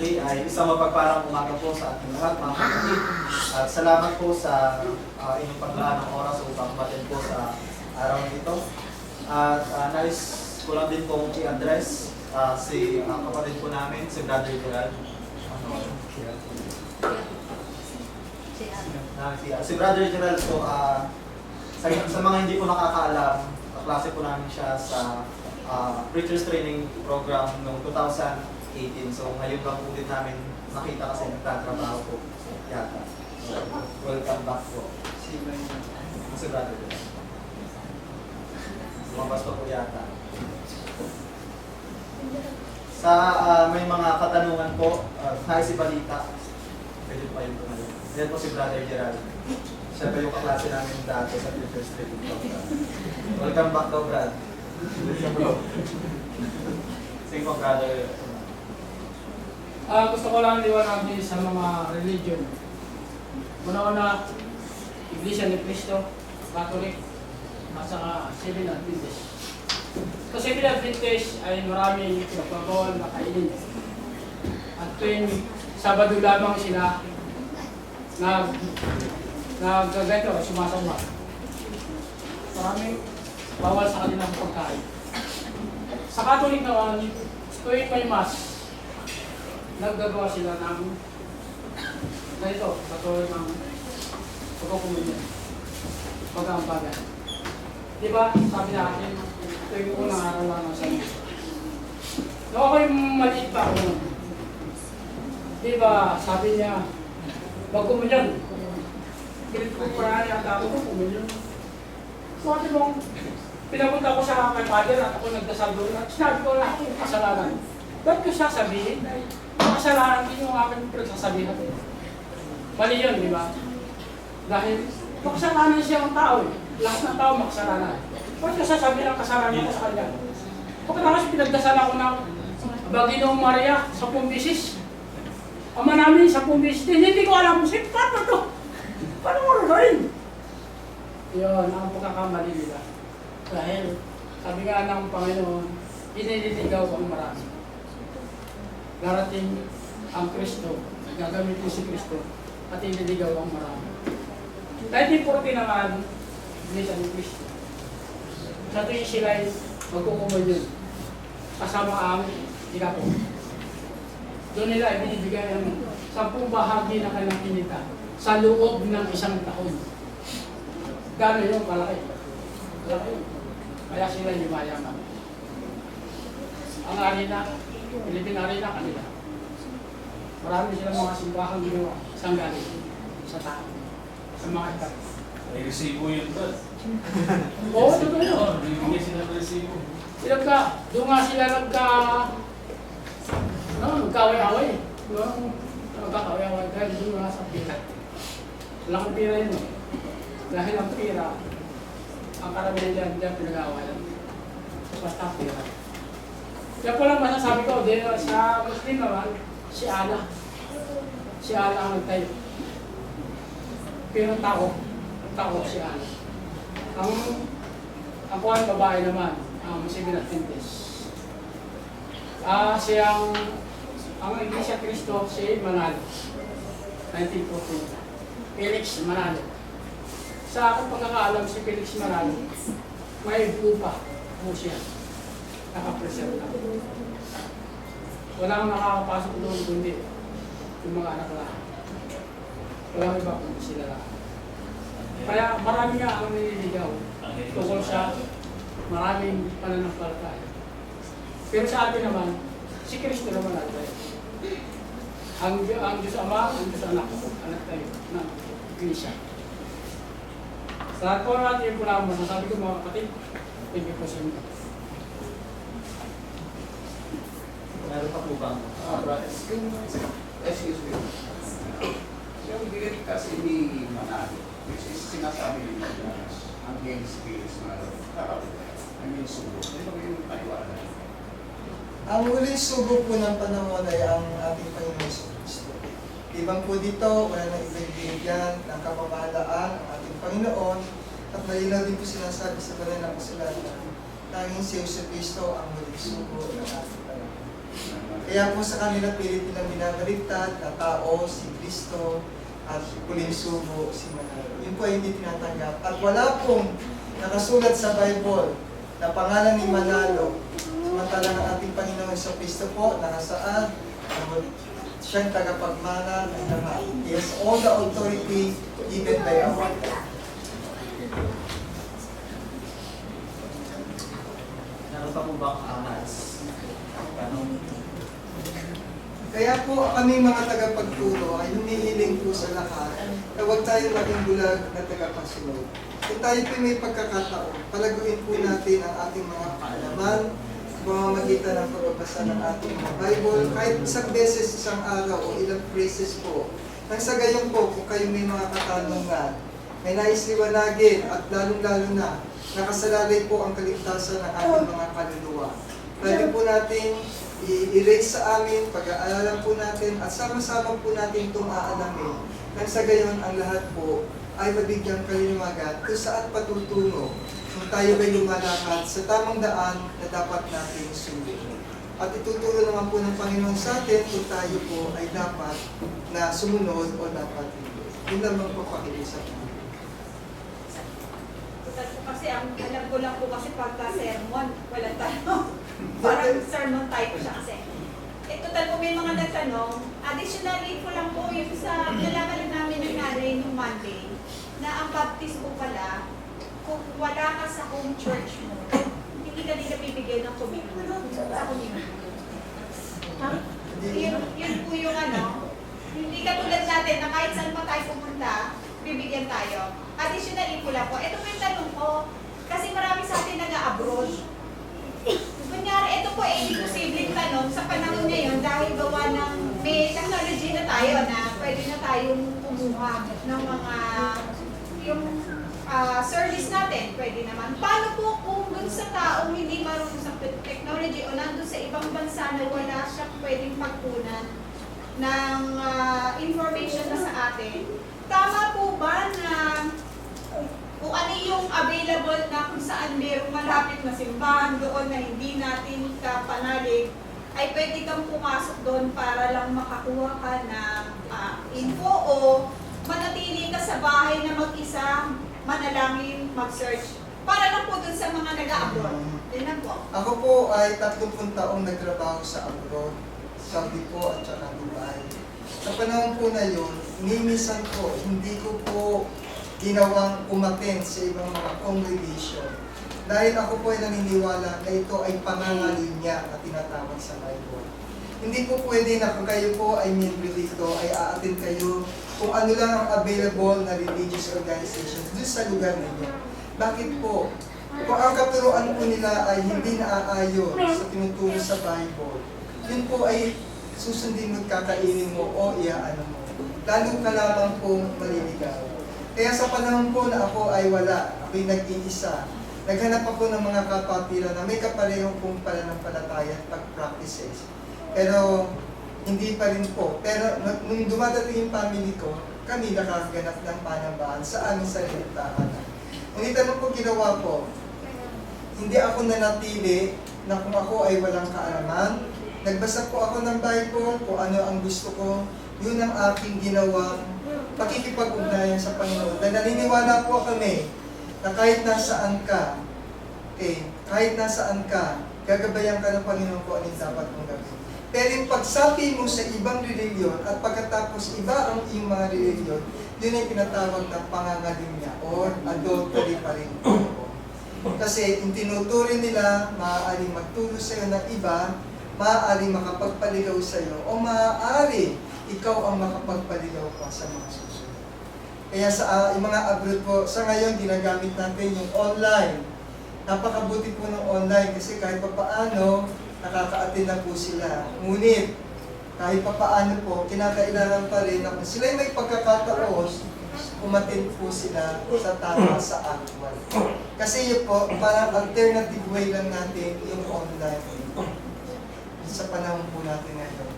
muli ay isang mapagparang umaga po sa ating lahat mga kapatid. At salamat po sa uh, inyong paglaan ng oras upang umatin po sa araw na ito. At uh, nais ko lang din pong i-address uh, si uh, kapatid po namin, si Brother Gerald. Ano, si, si Brother Gerald po, ah, sa, sa mga hindi po nakakaalam, kaklase po namin siya sa ah, Preachers Training Program noong 2018. So ngayon lang po din namin nakita kasi nagtatrabaho po yata. So, welcome back po. Si, si Brother Gerald. Lumabas pa po yata. Sa ah, may mga katanungan po, uh, nais ibalita. Pwede po kayong tumayo. Yan po si Brother Gerald. Siya pa yung kaklase namin dati sa Future Street. Welcome back daw, Brad. Sige po, Brother. Ah, gusto ko lang liwanagin sa mga religion. Una-una, Iglesia ni Cristo, Catholic, at saka Seven Adventist. Sa Seven Adventist ay maraming pinagpapawal na kainin. At tuwing Sabado lamang sila nag nagagaito, sumasama. Maraming bawal sa kanilang pagkain. Sa Catholic naman, tuwing may Mass, naggagawa sila ng ganito, katulad ng pagkukumunyan, pag-aambagan. Di ba, sabi natin, ito yung unang araw lang ng sanay. Noong ako'y maliit pa ako nun, di ba, sabi niya, magkumunyan. Pilit ko pa ang tao ko, kumunyan. Sabi mo, pinapunta ko sa kay father at ako nagdasal doon at sinabi ko na ako kasalanan. Ba't ko sasabihin? Kasalanan din yung aking pinagsasabihan. Mali yun, di ba? Dahil makasalanan siya ang tao eh. Lahat ng tao makasalanan. Ba't ko sasabihin ang kasalanan ko sa kanya? Pagkatapos pinagdasal ako ng Baginoong Maria sa bisis. Ama namin sa bisis. Hindi ko alam kung sino paano to. Paano mo rin? Yun, ang pagkakamali nila. Dahil, sabi nga ng Panginoon, inililigaw ang marami. Darating ang Kristo, gagamitin si Kristo, at inililigaw ang marami. 1940 naman, Iglesia ni Kristo. Sa tuwing sila ay magkukumunyon, kasama ang ikapo. Doon nila ibinibigay ang sampung bahagi ng kanilang kinita sa loob ng isang taon. Gano'n yung malaki? Kaya sila yung mayaman. Ang arena, Philippine arena kanila. Marami silang mga simbahan ginawa sa galing sa tao, sa mga ikat. May resibo yun ba? Oo, totoo yun. Bibigyan sila ng resibo. Sila ka, doon nga sila nagka, no, nagkaway-away. No, nagkakaway-away dahil doon nga sa pira. Walang pira yun eh. Dahil ang pira, ang karamihan dyan, dyan pinag-aawayan. Basta pira. Kaya po lang masasabi ko, din sa Muslim naman, si Allah. Si Allah ang nagtayo. Pero tao, tao si Allah. Ang ang babae naman, ang Seven Adventist. Ah, siyang ang Iglesia Cristo si Manalo. 1914. Felix Manalo. Sa aking pagkakaalam si Felix Manalo, may lupa po siya. Nakapreserve na. Walang nakakapasok doon kundi yung mga anak lang. Walang iba kundi sila lang. Kaya marami nga ang nililigaw tungkol sa maraming pananampalataya. Pero sa atin naman, si Kristo naman natin. Ang, ang Diyos Ama, ang Diyos Anak, anak tayo ng Iglesia. Sa po natin yung pula mo, sabi ko mga kapatid, thank you po sa inyo. Meron pa po bang? Ah, brother, yung, excuse me. Yung bigat kasi ni Manalo, which is sinasabi ni Madalas, ang game skills na I mean, subo. Ito yung paniwala. Ang huling sugo po ng panahon ay ang ating Panginoon sa Kristo. Ibang po dito, wala nang ibang binigyan ng kapamahalaan ang ating Panginoon at malinaw din po sinasabi sa banal ng kasalanan. Tanging si Yesu Kristo ang huling sugo ng ating. Kaya po sa kanila pilit nilang binabaligtad na tao, si Kristo, at huling sugo, si Manalo. Yun po ay hindi tinatanggap. At wala pong nakasulat sa Bible na pangalan ni Manalo. Samantalang ang ating Panginoon sa Kristo po, nakasaan, ang siyang tagapagmana ng lahat. He has all the authority given by our God. Meron pa po ba ang anas? Tanong. Kaya po kami mga tagapagturo ay humihiling po sa lahat na huwag tayo maging bulag na tagapasunod. Kung tayo po may pagkakataon, palaguin po natin ang ating mga kaalaman pamamagitan ng pagbabasa ng ating mga Bible, kahit isang beses isang araw o ilang phrases po. Nang sa gayon po, kung kayo may mga katanungan, may nais liwanagin at lalong-lalo na nakasalalay po ang kaligtasan ng ating mga kaluluwa. Pwede po natin i-erase sa amin, pag-aaralan po natin, at sama-sama po natin itong aalamin. Nang sa gayon, ang lahat po ay mabigyang kalinawagan kung saan patutungo kung tayo ay lumalakad sa tamang daan na dapat nating sundin. At ituturo naman po ng Panginoon sa atin kung tayo po ay dapat na sumunod o dapat hindi. Yun lamang po pakiusap natin. Po kasi, ang alam ko lang po kasi pagka sermon, wala tanong. Parang sermon type siya kasi. Eh, total po may mga nagtanong. Additionally po lang po yung sa nalaman namin ng nanay nung Monday na ang baptismo pala, kung wala ka sa home church mo, hindi ka nila bibigyan ng communion. Sa communion. Yun, yun po yung ano, hindi katulad natin na kahit saan pa tayo pumunta, bibigyan tayo. Additionally po lang po, ito po yung tanong ko, kasi marami sa atin nag-abroad. Ito po ay imposibleng tanong sa panahon ngayon dahil gawa ng may technology na tayo na pwede na tayong kumuha ng mga yung ah, service natin, pwede naman. Paano po kung dun sa taong hindi marunong sa technology o nandun sa ibang bansa na wala siyang pwedeng pagkunan ng ah, information na sa atin? Tama po ba na kung ano yung available na kung saan merong malapit na simbahan doon na hindi natin kapanalig, ay pwede kang pumasok doon para lang makakuha ka ng ah, info o manatili ka sa bahay na mag-isa, manalangin, mag-search. Para lang po doon sa mga nag-abroad. Yun lang po. Ako po ay 30 taong nagtrabaho sa abroad, Saudi po at saka Dubai. Sa panahon po na yun, nimisan ko, hindi ko po ginawang umaten sa ibang mga congregation. Dahil ako po ay naniniwala na ito ay pangangalinya na tinatawag sa Bible. Hindi po pwede na kung kayo po ay miyembro dito, ay aatin kayo kung ano lang ang available na religious organizations doon sa lugar ninyo. Bakit po? Kung ang katuruan po nila ay hindi naaayon sa tinuturo sa Bible, yun po ay susundin mo kakainin mo o iaano mo. Lalo ka lamang pong maliligaw. Kaya sa panahon po na ako ay wala, ako'y nag-iisa, naghanap ako ng mga kapatira na may kaparehong pong pananampalataya at pag-practices. Pero hindi pa rin po. Pero nung dumadating yung family ko, kami nakaganap ng panambahan sa aming sariling tahanan. Ngunit ano po ginawa ko? Hindi ako nanatili na kung ako ay walang kaalaman. Nagbasa po ako ng Bible, kung ano ang gusto ko. Yun ang aking ginawang pakikipag-ugnayan sa Panginoon. Na naniniwala po kami na kahit nasaan ka, okay, kahit nasaan ka, gagabayan ka ng Panginoon kung ano yung dapat mong gawin. Pero yung pagsapi mo sa ibang reliyon at pagkatapos iba ang iyong mga reliyon, yun ay pinatawag na pangangalinya or adultery pa rin. Kasi yung tinuturing nila, maaaring magturo sa ng iba, maaaring makapagpaligaw sa iyo, o maaari ikaw ang makapagpaligaw pa sa mga. Kaya sa ah, yung mga abroad po, sa ngayon ginagamit natin yung online. Napakabuti po ng online kasi kahit pa paano, nakaka-attend na po sila. Ngunit, kahit pa paano po, kinakailangan pa rin na kung sila may pagkakataon, umatin po sila sa tama sa actual. Kasi yun po, parang alternative way lang natin yung online sa panahon po natin ngayon.